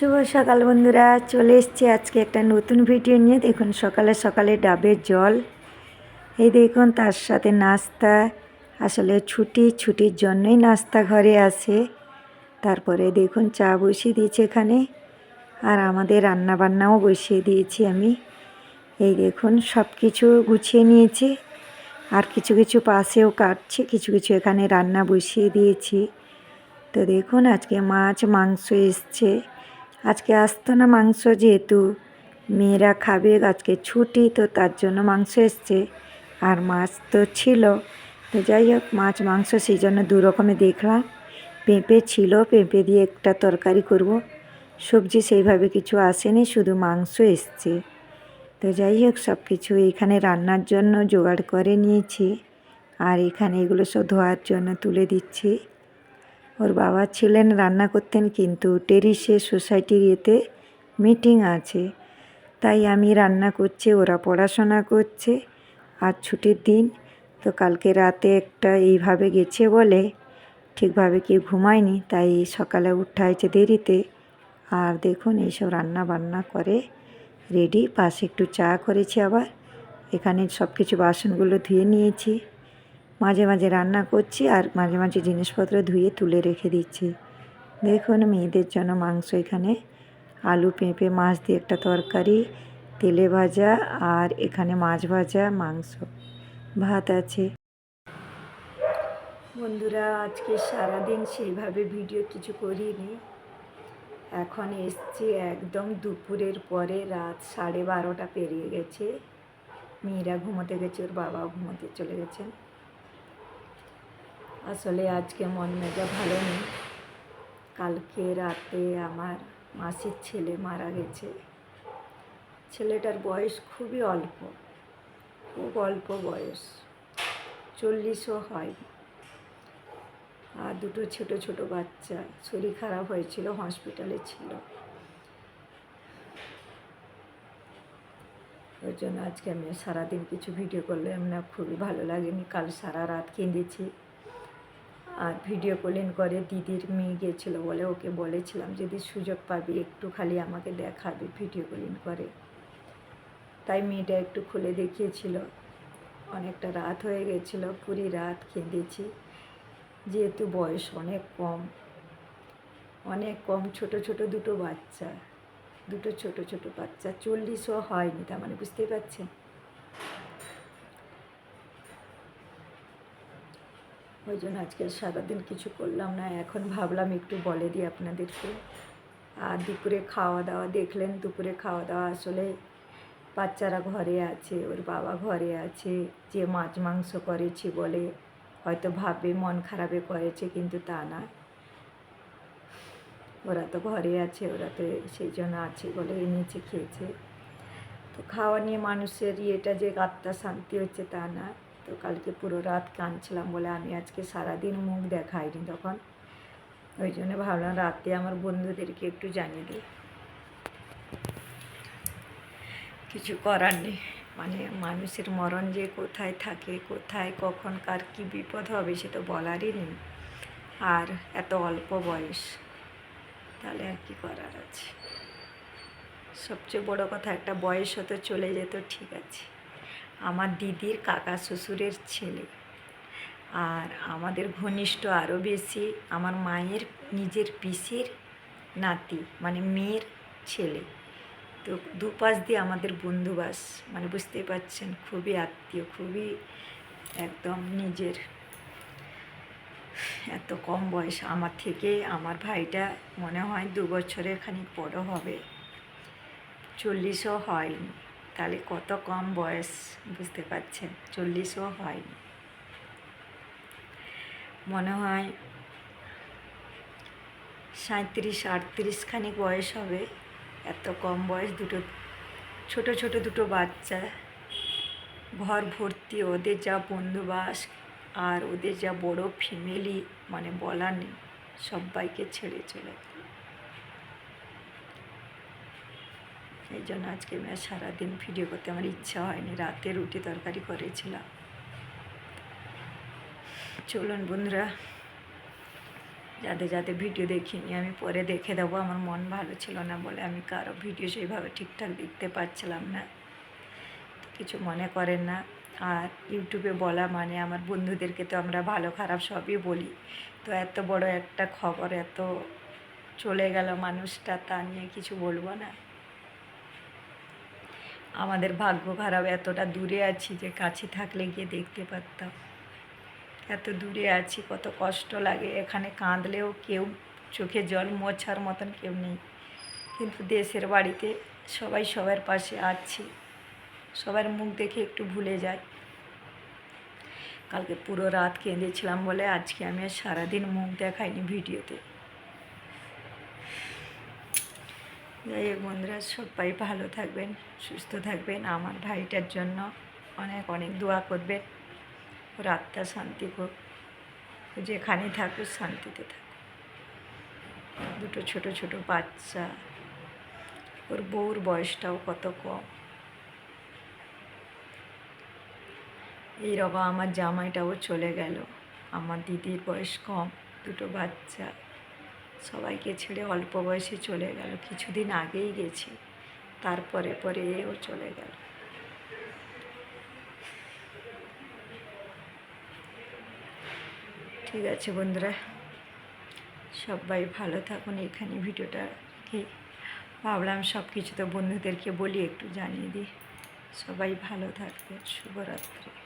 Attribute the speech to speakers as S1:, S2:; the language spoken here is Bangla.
S1: শুভ সকাল বন্ধুরা, চলে এসছি আজকে একটা নতুন ভিডিও নিয়ে। দেখুন, সকালে সকালে ডাবের জল। এই দেখুন, তার সাথে নাস্তা। আসলে ছুটি, ছুটির জন্যই নাস্তা ঘরে আসে। তারপরে দেখুন, চা বসিয়ে দিয়েছি এখানে। আর আমাদের রান্না বান্নাও বসিয়ে দিয়েছি আমি। এই দেখুন সব কিছু গুছিয়ে নিয়েছি। আর কিছু কিছু পাশেও কাটছি, কিছু কিছু এখানে রান্না বসিয়ে দিয়েছি। তো দেখুন, আজকে মাছ, মাংস এসছে। আজকে আসতো না মাংস যেহেতু। মেয়েরা খাবে, আজকে ছুটি, তো তার জন্য মাংস এসছে। আর মাছ তো ছিল। তো যাই হোক, মাছ, মাংস সেই জন্য দু রকমের দেখলাম। পেঁপে ছিল, পেঁপে দিয়ে একটা তরকারি করব। সবজি সেইভাবে কিছু আসেনি, শুধু মাংস এসছে। তো যাই হোক সব কিছু এখানে রান্নার জন্য জোগাড় করে নিয়েছি। আর এখানে এগুলো সব ধোয়ার জন্য তুলে দিচ্ছি। ওর বাবা ছিলেন, রান্না করতেন কিন্তু টেরিসে সোসাইটির ইয়েতে মিটিং আছে। তাই আমি রান্না করছি, ওরা পড়াশোনা করছে আর ছুটির দিন। তো কালকে রাতে একটা এইভাবে গেছে বলে ঠিকভাবে কেউ ঘুমায়নি, তাই সকালে উঠা হয়েছে দেরিতে। আর দেখুন, এইসব রান্না বান্না করে রেডি। পাশে একটু চা করেছি আবার। এখানে সব কিছু বাসনগুলো ধুয়ে নিয়েছি। মাঝে মাঝে রান্না করছি আর মাঝে মাঝে জিনিসপত্র ধুয়ে তুলে রেখে দিচ্ছি। দেখুন মেয়েদের জন্য মাংস এখানে। আলু পেঁপে, মাছ দিয়ে একটা তরকারি, তেলে ভাজা আর এখানে মাছ ভাজা, মাংস, ভাত আছে। বন্ধুরা, আজকে সারাদিন সেইভাবে ভিডিও কিছু করিনি। এখন এসছি একদম দুপুরের পরে, রাত সাড়ে বারোটা পেরিয়ে গেছে। মেয়েরা ঘুমোতে গেছে, ওর বাবাও ঘুমোতে চলে গেছেন। আসলে আজকে মন মেজা ভালো নেই। কালকে রাতে আমার মাসির ছেলে মারা গেছে। ছেলেটার বয়স খুবই অল্প, খুব অল্প বয়স, চল্লিশও হয় আর দুটো ছোট ছোট বাচ্চা, শরীর খারাপ হয়েছিল, হসপিটালে ছিল। ওই জন্য আজকে আমি সারাদিন কিছু ভিডিও করলে আমার খুবই ভালো লাগেনি। কাল সারা রাত কেঁদেছি। আর ভিডিও কলিং করে দিদির মেয়ে গিয়েছিল বলে ওকে বলেছিলাম, যদি সুযোগ পাবি একটু খালি আমাকে দেখাবি ভিডিও কলিং করে। তাই মেয়েটা একটু খুলে দেখিয়েছিল। অনেকটা রাত হয়ে গেছিল, পুরি রাত কেঁদেছি। যেহেতু বয়স অনেক কম অনেক কম ছোট ছোট দুটো বাচ্চা, দুটো ছোট ছোট বাচ্চা, চল্লিশও হয়নি, তার মানে বুঝতেই পারছেন? ওই জন্য আজকে সারাদিন কিছু করলাম না। এখন ভাবলাম একটু বলে দিই আপনাদেরকে। আর দুপুরে খাওয়া দাওয়া, দেখলেন দুপুরে খাওয়া দাওয়া আসলে বাচ্চারা ঘরে আছে, ওর বাবা ঘরে আছে, যে মাছ মাংস করেছি বলে হয়তো ভাবে মন খারাপে করেছে, কিন্তু তা না ওরা তো ঘরে আছে, ওরা তো সেই জন্য আছে বলে এনেছে খেয়েছে। তো খাওয়া নিয়ে মানুষের ইয়েটা যে আত্মা শান্তি হচ্ছে তা না। তো কালকে পুরো রাত কাঁদছিলাম বলে আমি আজকে সারাদিন মুখ দেখাইনি তখন। ওই জন্য ভাবলাম রাতে আমার বন্ধুদেরকে একটু জানিয়ে দিই। কিছু করার নেই। মানে মানুষের মরণ যে কোথায় থাকে, কোথায়, কখন, কার কী বিপদ হবে সে তো বলারই নেই। আর এত অল্প বয়স, তাহলে আর কি করার আছে? সবচেয়ে বড় কথা একটা বয়স হতে চলে যেত ঠিক আছে। আমার দিদির কাকা শ্বশুরের ছেলে। আর আমাদের ঘনিষ্ঠ আরও বেশি আমার মায়ের নিজের পিসির নাতি মানে মেয়ের ছেলে। তো দুপাশ দিয়ে আমাদের বন্ধুবাস মানে বুঝতেই পারছেন, খুবই আত্মীয়, খুবই একদম নিজের। এত কম বয়স, আমার থেকে আমার ভাইটা মনে হয় দু বছরের খানিক বড় হবে। চল্লিশও হয়নি। তাহলে কত কম বয়স? বুঝতে পারছেন? চল্লিশও হয়নি মনে হয় সাঁত্রিশ আটত্রিশ খানিক বয়স হবে। এত কম বয়স দুটো, ছোট ছোট দুটো বাচ্চা। ঘর ভর্তি, ওদের যা বন্ধুবাস আর ওদের যা বড় ফ্যামিলি মানে বলার নেই। সবাইকে ছেড়ে চলে এই জন্য আজকে সারাদিন ভিডিও করতে আমার ইচ্ছা হয়নি। রাতে রুটি তরকারি করেছিলাম। চলুন বন্ধুরা যাতে যাতে ভিডিও দেখিনি, আমি পরে দেখে দেবো। আমার মন ভালো ছিল না বলে আমি কারও ভিডিও সেইভাবে ঠিকঠাক দেখতে পাচ্ছিলাম না। কিছু মনে করেন না। আর ইউটিউবে বলা মানে আমার বন্ধুদেরকে তো আমরা ভালো খারাপ সবই বলি। তো এত বড় একটা খবর, এত চলে গেল মানুষটা, তা নিয়ে কিছু বলব না। আমাদের ভাগ্য খারাপ, এতটা দূরে আছি যে কাছে থাকলে গিয়ে দেখতে পারতাম। এত দূরে আছি, কত কষ্ট লাগে। এখানে কাঁদলেও কেউ চোখে জল মোছার মতন কেউ নেই। কিন্তু দেশের বাড়িতে সবাই সবার পাশে আছি। সবার মুখ দেখে একটু ভুলে যায় কালকে পুরো রাত কেঁদেছিলাম বলে আজকে আমি আর সারাদিন মুখ দেখাইনি ভিডিওতে। যাই হোক বন্ধুরা সবাই ভালো থাকবেন, সুস্থ থাকবেন। আমার ভাইটার জন্য অনেক অনেক দোয়া করবেন ওর আত্মা শান্তি হোক। যেখানে থাকুক, শান্তিতে থাকুক। দুটো ছোট ছোট বাচ্চা, ওর বউর বয়সটাও কত কম। এই রবা আমার জামাইটাও চলে গেল। আমার দিদির বয়স কম, দুটো বাচ্চা। সবাইকে ছেড়ে অল্প বয়সে চলে গেল। কিছুদিন আগেই গেছি। তারপরে পরে এও চলে গেল। ঠিক আছে বন্ধুরা, সবাই ভালো থাকুন। এখানে ভিডিওটা রেখে ভাবলাম সব কিছু তো বন্ধুদেরকে বলি, একটু জানিয়ে দিই। সবাই ভালো থাকবে শুভরাত্রি।